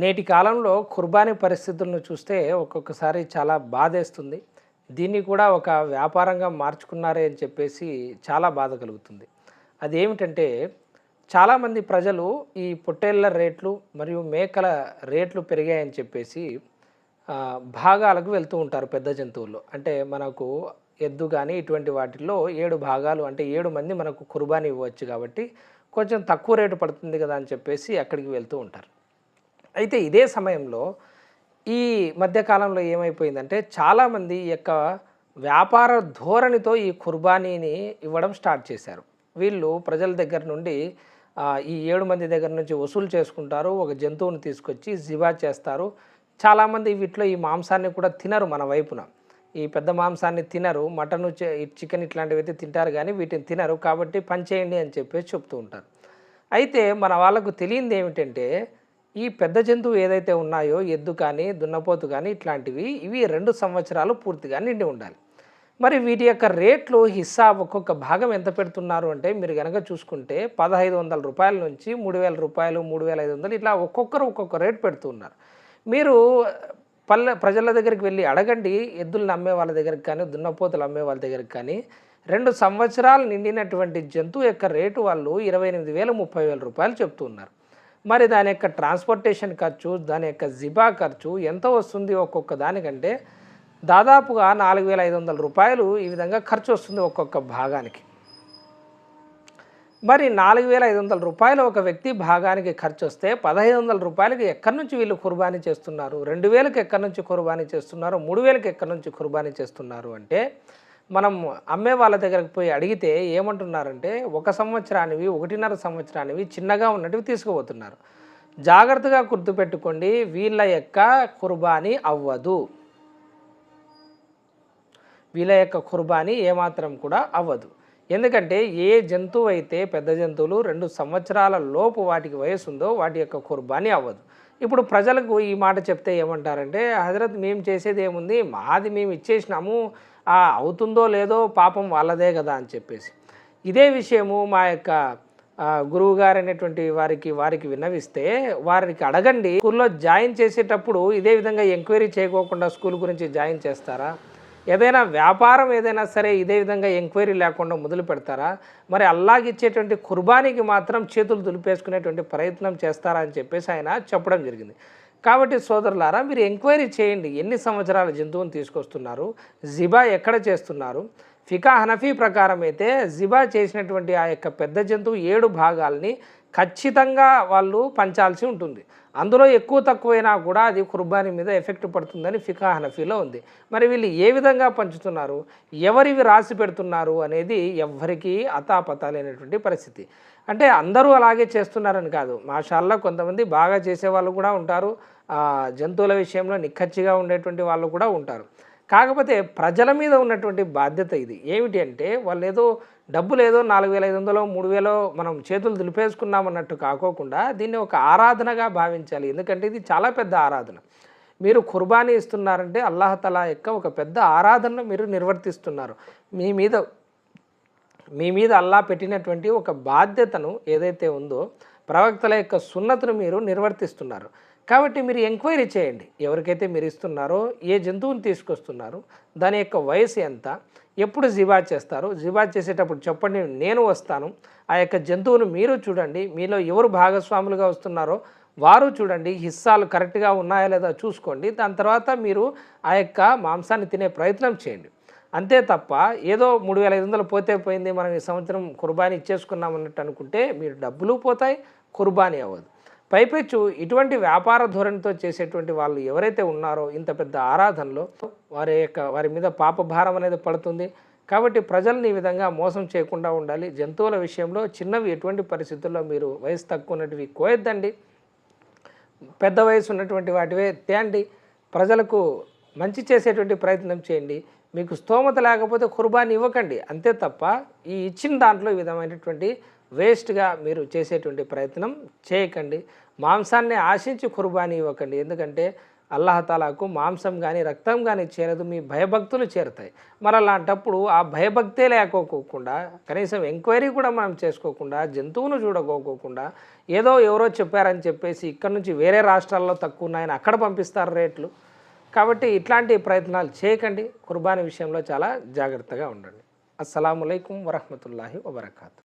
నేటి కాలంలో కుర్బానీ పరిస్థితులను చూస్తే ఒక్కొక్కసారి చాలా బాధేస్తుంది. దీన్ని కూడా ఒక వ్యాపారంగా మార్చుకున్నారే అని చెప్పేసి చాలా బాధ కలుగుతుంది. అదేమిటంటే చాలామంది ప్రజలు ఈ పొట్టేళ్ళ రేట్లు మరియు మేకల రేట్లు పెరిగాయని చెప్పేసి భాగాలకు వెళ్తూ ఉంటారు పెద్ద జంతువుల్లో అంటే మనకు ఎద్దు కానీ ఇటువంటి వాటిల్లో ఏడు భాగాలు అంటే ఏడు మంది మనకు కుర్బానీ ఇవ్వచ్చు కాబట్టి కొంచెం తక్కువ రేటు పడుతుంది కదా అని చెప్పేసి అక్కడికి వెళ్తూ ఉంటారు. అయితే ఇదే సమయంలో ఈ మధ్యకాలంలో ఏమైపోయిందంటే చాలామంది ఈ యొక్క వ్యాపార ధోరణితో ఈ కుర్బానీని ఇవ్వడం స్టార్ట్ చేశారు. వీళ్ళు ప్రజల దగ్గర నుండి ఈ ఏడు మంది దగ్గర నుంచి వసూలు చేసుకుంటారు ఒక జంతువుని తీసుకొచ్చి జిబా చేస్తారు. చాలామంది వీటిలో ఈ మాంసాన్ని కూడా తినరు మన వైపున. ఈ పెద్ద మాంసాన్ని తినరు మటన్ చికెన్ ఇట్లాంటివి అయితే తింటారు కానీ వీటిని తినరు కాబట్టి పనిచేయండి అని చెప్పేసి చెప్తూ ఉంటారు. అయితే మన వాళ్ళకు తెలియంది ఏమిటంటే ఈ పెద్ద జంతువు ఏదైతే ఉన్నాయో ఎద్దు కానీ దున్నపోతు కానీ ఇట్లాంటివి ఇవి రెండు సంవత్సరాలు పూర్తిగా నిండి ఉండాలి. మరి వీటి యొక్క రేట్లు హిస్సా ఒక్కొక్క భాగం ఎంత పెడుతున్నారు అంటే మీరు కనుక చూసుకుంటే పదహైదు వందల రూపాయల నుంచి మూడు వేల రూపాయలు మూడు వేల ఐదు వందలు ఇట్లా ఒక్కొక్కరు ఒక్కొక్క రేట్ పెడుతున్నారు. మీరు పల్లె ప్రజల దగ్గరికి వెళ్ళి అడగండి ఎద్దులను అమ్మే వాళ్ళ దగ్గరికి కానీ దున్నపోతులు అమ్మే వాళ్ళ దగ్గరికి కానీ రెండు సంవత్సరాలు నిండినటువంటి జంతువు యొక్క రేటు వాళ్ళు ఇరవై ఎనిమిది వేల ముప్పై వేల రూపాయలు చెప్తున్నారు. మరి దాని యొక్క ట్రాన్స్పోర్టేషన్ ఖర్చు దాని యొక్క జిబా ఖర్చు ఎంత వస్తుంది ఒక్కొక్క దానికంటే దాదాపుగా నాలుగు వేల ఐదు వందల రూపాయలు ఈ విధంగా ఖర్చు వస్తుంది ఒక్కొక్క భాగానికి. మరి నాలుగు వేల ఐదు వందల రూపాయలు ఒక వ్యక్తి భాగానికి ఖర్చు వస్తే పదహైదు వందల రూపాయలకి ఎక్కడి నుంచి వీళ్ళు కుర్బానీ చేస్తున్నారు? రెండు వేలకు ఎక్కడి నుంచి కుర్బానీ చేస్తున్నారు? మూడు వేలకు ఎక్కడి నుంచి కుర్బానీ చేస్తున్నారు? అంటే మనం అమ్మే వాళ్ళ దగ్గరకు పోయి అడిగితే ఏమంటున్నారంటే ఒక సంవత్సరానివి ఒకటిన్నర సంవత్సరానివి చిన్నగా ఉన్నటివి తీసుకుపోతున్నారు. జాగ్రత్తగా గుర్తుపెట్టుకోండి వీళ్ళ యొక్క కుర్బానీ అవ్వదు. వీళ్ళ యొక్క కుర్బానీ ఏమాత్రం కూడా అవ్వదు. ఎందుకంటే ఏ జంతువు అయితే పెద్ద జంతువులు రెండు సంవత్సరాల లోపు వాటికి వయసు ఉందో వాటి యొక్క కుర్బానీ అవ్వదు. ఇప్పుడు ప్రజలకు ఈ మాట చెప్తే ఏమంటారంటే హజరత్ మేము చేసేది ఏముంది? మాది మేము ఇచ్చేసినాము. అవుతుందో లేదో పాపం వాళ్ళదే కదా అని చెప్పేసి. ఇదే విషయము మా యొక్క గురువు గారు అనేటువంటి వారికి వారికి విన్నవిస్తే వారికి అడగండి స్కూల్లో జాయిన్ చేసేటప్పుడు ఇదే విధంగా ఎంక్వైరీ చేయకోకుండా స్కూల్ గురించి జాయిన్ చేస్తారా? ఏదైనా వ్యాపారం ఏదైనా సరే ఇదే విధంగా ఎంక్వైరీ లేకుండా మొదలు పెడతారా? మరి అల్లాకి ఇచ్చేటువంటి కుర్బానీకి మాత్రం చేతులు దులిపేసుకునేటువంటి ప్రయత్నం చేస్తారా అని చెప్పేసి ఆయన చెప్పడం జరిగింది. కాబట్టి సోదరులారా మీరు ఎంక్వైరీ చేయండి. ఎన్ని సంవత్సరాల జంతువుని తీసుకొస్తున్నారు? జిబా ఎక్కడ చేస్తున్నారు? ఫికా హనఫీ ప్రకారం అయితే జిబా చేసినటువంటి ఆ యొక్క పెద్ద జంతువు ఏడు భాగాల్ని ఖచ్చితంగా వాళ్ళు పంచాల్సి ఉంటుంది. అందులో ఎక్కువ తక్కువైనా కూడా అది కుర్బానీ మీద ఎఫెక్ట్ పడుతుందని ఫికా హనఫీలో ఉంది. మరి వీళ్ళు ఏ విధంగా పంచుతున్నారు? ఎవరివి రాసి పెడుతున్నారు? అనేది ఎవ్వరికీ అతాపతా లేనటువంటి పరిస్థితి. అంటే అందరూ అలాగే చేస్తున్నారని కాదు. మాషాల్లో కొంతమంది బాగా చేసేవాళ్ళు కూడా ఉంటారు. జంతువుల విషయంలో నిక్కచ్చిగా ఉండేటువంటి వాళ్ళు కూడా ఉంటారు. కాకపోతే ప్రజల మీద ఉన్నటువంటి బాధ్యత ఇది. ఏమిటి అంటే వాళ్ళు ఏదో డబ్బులు ఏదో నాలుగు వేల ఐదు వందలో మూడు వేలో మనం చేతులు దులిపేసుకున్నామన్నట్టు కాకోకుండా దీన్ని ఒక ఆరాధనగా భావించాలి. ఎందుకంటే ఇది చాలా పెద్ద ఆరాధన. మీరు కుర్బానీ ఇస్తున్నారంటే అల్లాహతలా యొక్క ఒక పెద్ద ఆరాధనను మీరు నిర్వర్తిస్తున్నారు. మీ మీద మీ మీద అల్లా పెట్టినటువంటి ఒక బాధ్యతను ఏదైతే ఉందో ప్రవక్తల యొక్క సున్నతను మీరు నిర్వర్తిస్తున్నారు. కాబట్టి మీరు ఎంక్వైరీ చేయండి. ఎవరికైతే మీరు ఇస్తున్నారో ఏ జంతువుని తీసుకొస్తున్నారు దాని యొక్క వయసు ఎంత ఎప్పుడు జిబా చేస్తారు జిబా చేసేటప్పుడు చెప్పండి నేను వస్తాను. ఆ యొక్క జంతువును మీరు చూడండి మీలో ఎవరు భాగస్వాములుగా వస్తున్నారో వారు చూడండి హిస్సాలు కరెక్ట్గా ఉన్నాయా లేదా చూసుకోండి. దాని తర్వాత మీరు ఆ యొక్క మాంసాన్ని తినే ప్రయత్నం చేయండి. అంతే తప్ప ఏదో మూడు వేల ఐదు వందలు పోతే పోయింది మనం ఈ సంవత్సరం కుర్బానీ ఇచ్చేసుకున్నాం అన్నట్టు అనుకుంటే మీరు డబ్బులు పోతాయి కుర్బానీ అవ్వదు. పైపెచ్చు ఇటువంటి వ్యాపార ధోరణితో చేసేటువంటి వాళ్ళు ఎవరైతే ఉన్నారో ఇంత పెద్ద ఆరాధనలో వారి యొక్క వారి మీద పాపభారం అనేది పడుతుంది. కాబట్టి ప్రజల్ని ఈ విధంగా మోసం చేయకుండా ఉండాలి. జంతువుల విషయంలో చిన్నవి ఎటువంటి పరిస్థితుల్లో మీరు వయసు తక్కువ ఉన్నటివి కోయొద్దండి. పెద్ద వయసు ఉన్నటువంటి వాటివే తేండి ప్రజలకు మంచి చేసేటువంటి ప్రయత్నం చేయండి. మీకు స్తోమత లేకపోతే కుర్బానీ ఇవ్వకండి. అంతే తప్ప ఈ ఇచ్చిన దాంట్లో ఈ విధమైనటువంటి వేస్ట్గా మీరు చేసేటువంటి ప్రయత్నం చేయకండి. మాంసాన్ని ఆశించి కుర్బానీ ఇవ్వకండి. ఎందుకంటే అల్లాహతాలాకు మాంసం కానీ రక్తం కానీ చేరదు మీ భయభక్తులు చేరుతాయి. మరి అలాంటప్పుడు ఆ భయభక్తే లేకోకోకుండా కనీసం ఎంక్వైరీ కూడా మనం చేసుకోకుండా జంతువును చూడకోకుండా ఏదో ఎవరో చెప్పారని చెప్పేసి ఇక్కడ నుంచి వేరే రాష్ట్రాల్లో తక్కువ ఉన్నాయని అక్కడ పంపిస్తారు రేట్లు. కాబట్టి ఇట్లాంటి ప్రయత్నాలు చేయకండి. కుర్బానీ విషయంలో చాలా జాగ్రత్తగా ఉండండి. అస్సలం వరహమూల వబర్కాతు.